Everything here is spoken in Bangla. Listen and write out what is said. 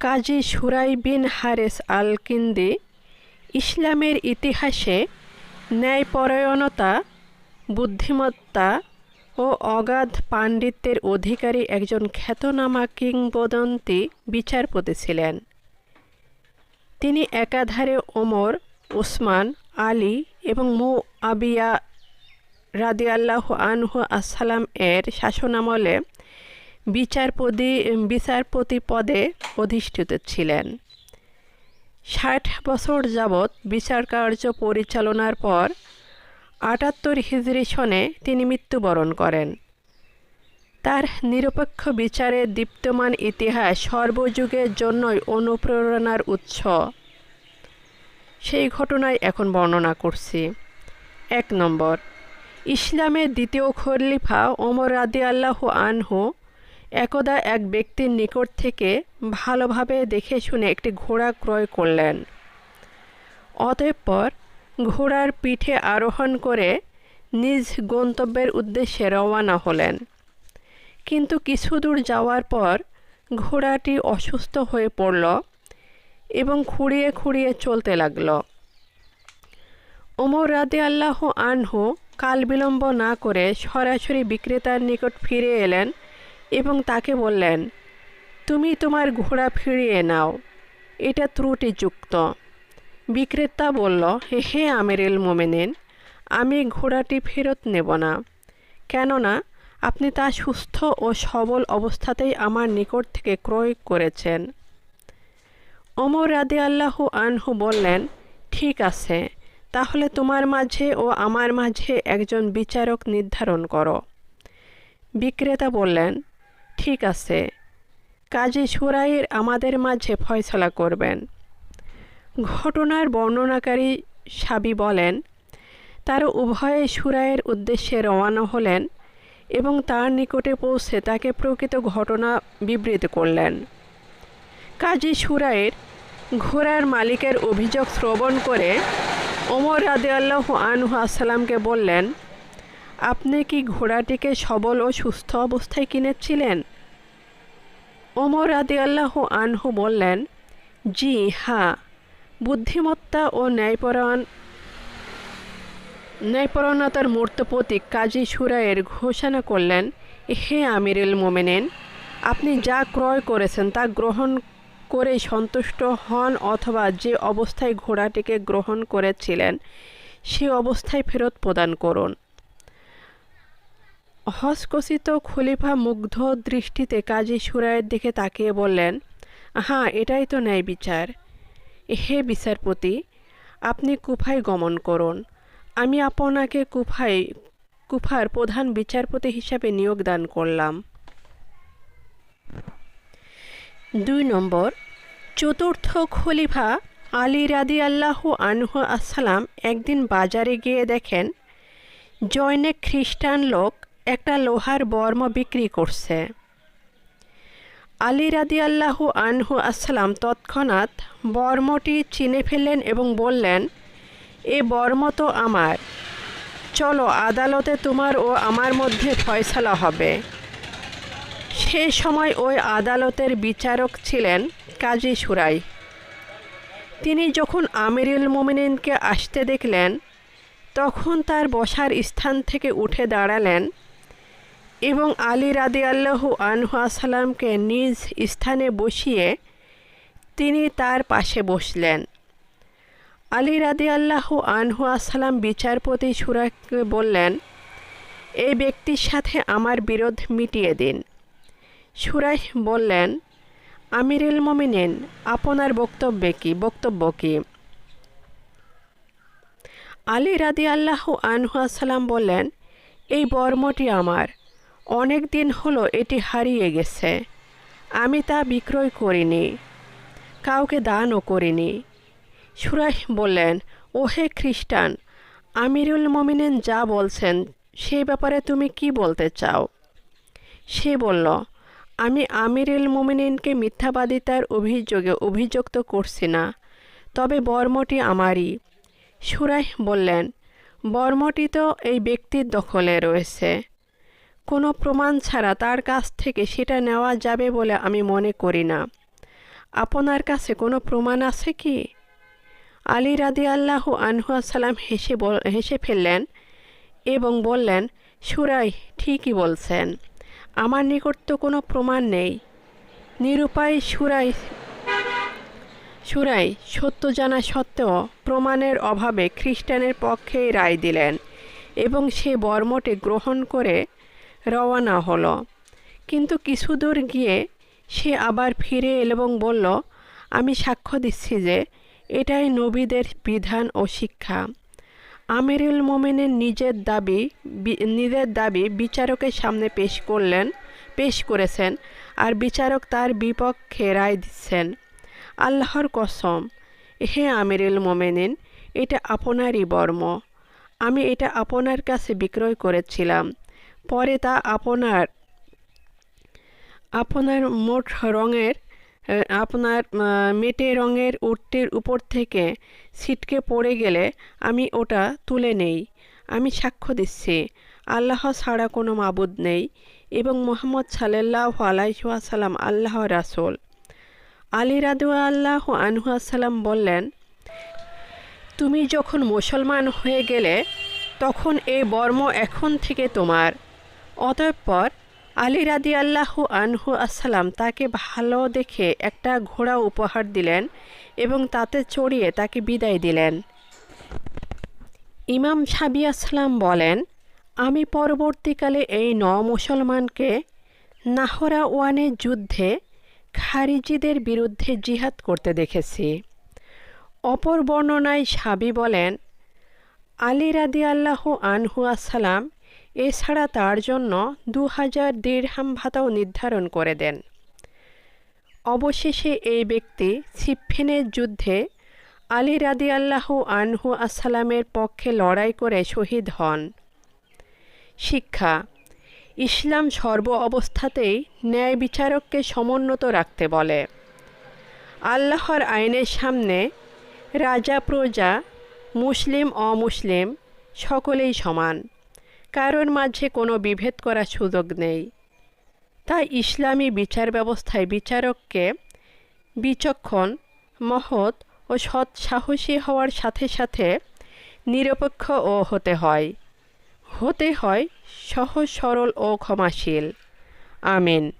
কাজী সুরাই বিন হারেস আল কিন্দি ইসলামের ইতিহাসে ন্যায়পরায়ণতা, বুদ্ধিমত্তা ও অগাধ পাণ্ডিত্যের অধিকারী একজন খ্যাতনামা কিংবদন্তি বিচারপতি ছিলেন। তিনি একাধারে ওমর, ওসমান, আলী এবং মু আবিয়া রাদিয়াল্লাহ আনহু আসসালাম এর শাসনামলে বিচারপতি বিচারপতি পদে অধিষ্ঠিত ছিলেন। ষাট বছর যাবৎ বিচার কার্য পরিচালনার পর আটাত্তর হিজরি সনে তিনি মৃত্যুবরণ করেন। তার নিরপেক্ষ বিচারের দীপ্তমান ইতিহাস সর্বযুগের জন্যই অনুপ্রেরণার উৎস। সেই ঘটনায় এখন বর্ণনা করছি। এক নম্বর, ইসলামের দ্বিতীয় খলিফা ওমর রাদি আল্লাহ আনহু একদা এক ব্যক্তির নিকট থেকে ভালোভাবে দেখে শুনে একটি ঘোড়া ক্রয় করলেন। অতঃপর ঘোড়ার পিঠে আরোহণ করে নিজ গন্তব্যের উদ্দেশ্যে রওয়ানা হলেন। কিন্তু কিছু দূর যাওয়ার পর ঘোড়াটি অসুস্থ হয়ে পড়ল এবং খুঁড়িয়ে খুঁড়িয়ে চলতে লাগল। ওমর রাদে আল্লাহ আনহু কাল বিলম্ব না করে সরাসরি বিক্রেতার নিকট ফিরে এলেন এবং তাকে বললেন, তুমি তোমার ঘোড়া ফিরিয়ে নাও, এটা ত্রুটিযুক্ত। বিক্রেতা বলল, হে হে আমিরুল মোমেনিন, আমি ঘোড়াটি ফেরত নেব না। কেননা, আপনি তা সুস্থ ও সবল অবস্থাতেই আমার নিকট থেকে ক্রয় করেছেন। অমর রাদে আল্লাহ আনহু বললেন, ঠিক আছে, তাহলে তোমার মাঝে ও আমার মাঝে একজন বিচারক নির্ধারণ করো। বিক্রেতা বললেন ঠিক আছে। কাজী সুরাইয়ের আমাদের মাঝে ফয়সলা করবেন। ঘটনার বর্ণনাকারী সাবি বলেন, তার উভয়ে সুরাইয়ের উদ্দেশ্যে রওয়ানা হলেন এবং তার নিকটে পৌঁছে তাকে প্রকৃত ঘটনা বিবৃত করলেন। কাজী সুরাইয়ের ঘোড়ার মালিকের অভিযোগ শ্রবণ করে ওমর রাদে আল্লাহ আনহু আসসালামকে বললেন আপনি কি ঘোড়াটিকে সবল ও সুস্থ অবস্থায় কিনেছিলেন? ওমর আদি আল্লাহ আনহু বললেন, জি হ্যাঁ। বুদ্ধিমত্তা ও ন্যায়পরায়ণ ন্যায়পরায়ণতার মূর্ত প্রতীক কাজী সুরায়ের ঘোষণা করলেন, হে আমিরুল মোমেনেন, আপনি যা ক্রয় করেছেন তা গ্রহণ করে সন্তুষ্ট হন অথবা যে অবস্থায় ঘোড়াটিকে গ্রহণ করেছিলেন, সে অবস্থায় ফেরত প্রদান করুন। হসকচিত খলিফা মুগ্ধ দৃষ্টিতে কাজী সুরায়ের দিকে তাকিয়ে বললেন হ্যাঁ এটাই তো ন্যায় বিচার। হে বিচারপতি, আপনি কুফায় গমন করুন। আমি আপনাকে কুফায় কুফার প্রধান বিচারপতি হিসাবে নিয়োগ দান করলাম। দুই নম্বর, চতুর্থ খলিফা আলী রাদি আল্লাহ আনহু আসসালাম একদিন বাজারে গিয়ে দেখেন, জয়নে খ্রিস্টান লোক একটা লোহার বর্ম বিক্রি করছে। আলী রাদি আল্লাহু আনহু আসসালাম তৎক্ষণাৎ বর্মটি চিনে ফেললেন এবং বললেন, এ বর্ম তো আমার। চলো, আদালতে তোমার ও আমার মধ্যে ফয়সালা হবে। সে সময় ওই আদালতের বিচারক ছিলেন কাজী সুরাই। তিনি যখন আমিরুল মোমিনিনকে আসতে দেখলেন, তখন তার বসার স্থান থেকে উঠে দাঁড়ালেন এবং আলী রাদি আল্লাহু আনহু আসালামকে নিজ স্থানে বসিয়ে তিনি তার পাশে বসলেন। আলী রাদি আল্লাহু আনহু আসালাম বিচারপতি সুরাকে বললেন এই ব্যক্তির সাথে আমার বিরোধ মিটিয়ে দিন। সুরাই বললেন, আমিরুল মমিনেন, আপনার বক্তব্যে কি, বক্তব্য কি? আলী রাদি আল্লাহ আনহু আসসালাম বললেন, এই বর্মটি আমার। অনেক দিন হলো এটি হারিয়ে গেছে। আমি তা বিক্রয় করিনি। কাউকে দানও করিনি। সুরাই বললেন, ওহে খ্রিস্টান, আমিরুল মমিনেন যা বলছেন, সে ব্যাপারে তুমি কি বলতে চাও? সে বলল, আমি আমিরুল মোমিনিনকে মিথ্যাবাদিতার অভিযোগে অভিযুক্ত করছি না, তবে বর্মটি আমারই। সুরাই বললেন, বর্মটি তো এই ব্যক্তির দখলে রয়েছে। কোনো প্রমাণ ছাড়া তার কাছ থেকে সেটা নেওয়া যাবে বলে আমি মনে করি না। আপনার কাছে কোনো প্রমাণ আছে কি? আলী রাদি আল্লাহ আনহু সালাম হেসে বল- হেসে ফেললেন এবং বললেন সুরাই ঠিকই বলছেন। আমার নিকট তো কোনো প্রমাণ নেই। নিরুপায় সুরাই সুরাই সত্য জানা সত্ত্বেও প্রমাণের অভাবে খ্রিস্টানের পক্ষেই রায় দিলেন এবং সে বর্মটে গ্রহণ করে রওয়ানা হলো। কিন্তু কিছু দূর গিয়ে সে আবার ফিরে এল এবং বলল, আমি সাক্ষ্য দিচ্ছি যে এটাই নবীদের বিধান ও শিক্ষা। আমিরুল মোমেনের নিজের দাবি নিজের দাবি বিচারকের সামনে পেশ করলেন, পেশ করেছেন আর বিচারক তার বিপক্ষে রায় দিচ্ছেন। আল্লাহর কসম, হে আমিরুল মোমেনিন, এটা আপনারই বর্ম। আমি এটা আপনার কাছে বিক্রয় করেছিলাম। পরে তা আপনার আপনার মোট রঙের আপনার মেটে রঙের উটটির উপর থেকে ছিটকে পড়ে গেলে আমি ওটা তুলে নেই। আমি সাক্ষ্য দিচ্ছি, আল্লাহ ছাড়া কোনো মাবুদ নেই এবং মোহাম্মদ সাল্লাহ আলাইসাল্লাম আল্লাহ রাসুল। আলী রাদু আল্লাহ আনহুয়াসাল্লাম বললেন, তুমি যখন মুসলমান হয়ে গেলে, তখন এই বর্ম এখন থেকে তোমার। অতঃপর আলী রাদি আল্লাহ আনহু আসসালাম তাকে ভালো দেখে একটা ঘোড়া উপহার দিলেন এবং তাতে চড়িয়ে তাকে বিদায় দিলেন। ইমাম সাবি আসসালাম বলেন, আমি পরবর্তীকালে এই ন মুসলমানকে নাহরা ওয়ানের যুদ্ধে খারিজিদের বিরুদ্ধে জিহাদ করতে দেখেছি। অপর বর্ণনায় সাবি বলেন, আলী রাদি আল্লাহ আনহু আসসালাম এছাড়া তার জন্য দু হাজার দেড়হাম ভাতাও নির্ধারণ করে দেন। অবশেষে এই ব্যক্তি সিফিনের যুদ্ধে আলী রাদি আল্লাহ আনহু আসসালামের পক্ষে লড়াই করে শহীদ হন। শিক্ষা, ইসলাম সর্ব অবস্থাতেই ন্যায় বিচারককে সমুন্নত রাখতে বলে। আল্লাহর আইনের সামনে রাজা প্রজা মুসলিম অমুসলিম সকলেই সমান। কারোর মাঝে কোনো বিভেদ করার সুযোগ নেই। তাই ইসলামী বিচার ব্যবস্থায় বিচারককে বিচক্ষণ, মহৎ ও সৎ সাহসী হওয়ার সাথে সাথে নিরপেক্ষ ও হতে হয়। হতে হয় সহজ, সরল ও ক্ষমাশীল। আমিন।